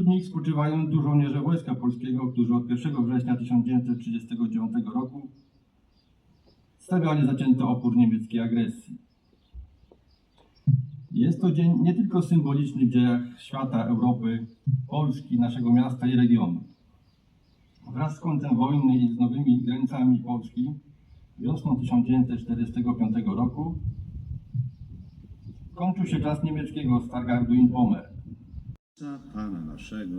nich spoczywają tu żołnierze Wojska Polskiego, którzy od 1 września 1939 roku stawiali zacięty opór niemieckiej agresji. Jest to dzień nie tylko symboliczny w dziejach świata, Europy, Polski, naszego miasta i regionu. Wraz z końcem wojny i z nowymi granicami Polski wiosną 1945 roku kończył się czas niemieckiego Stargardu in Pommern. Za Pana naszego,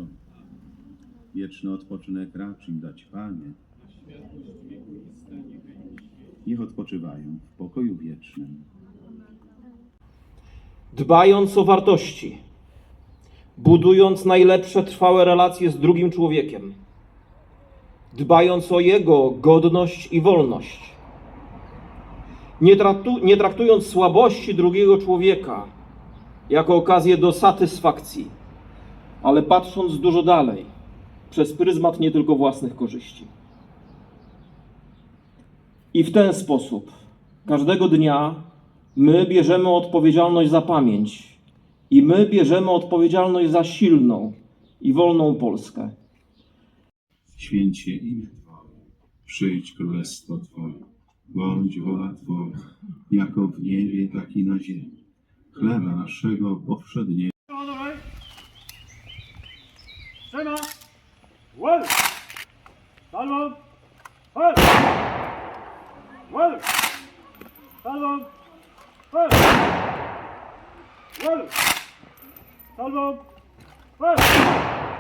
wieczny odpoczynek racz im dać, Panie. Niech odpoczywają w pokoju wiecznym. dbając o wartości, budując najlepsze trwałe relacje z drugim człowiekiem, dbając o jego godność i wolność, nie, traktu, nie traktując słabości drugiego człowieka jako okazję do satysfakcji, ale patrząc dużo dalej, przez pryzmat nie tylko własnych korzyści. I w ten sposób każdego dnia my bierzemy odpowiedzialność za pamięć i my bierzemy odpowiedzialność za silną i wolną Polskę. Święcie imię Twoje, przyjdź królestwo Twoje, bądź wola Twoja, jako w niebie, tak i na ziemi. Chleba naszego powszedniego Salvom. Vur. Vur. Salvom. Vur.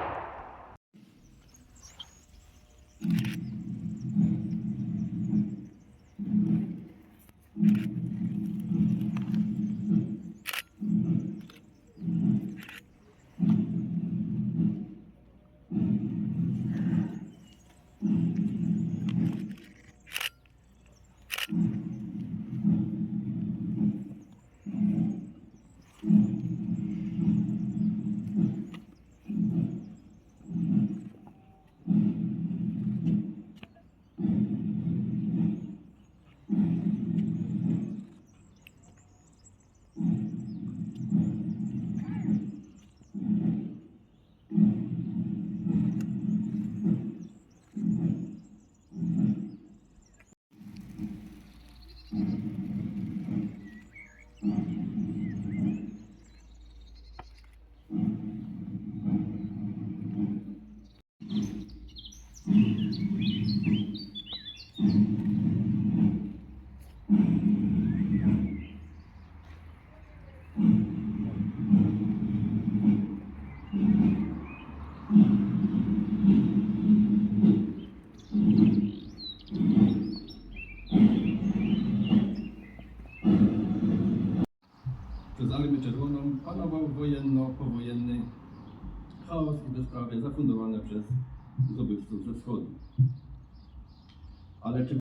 Przez Armię Czerwoną panował wojenno-powojenny chaos i bezprawie zafundowane przez zdobywców ze wschodu. Ale czy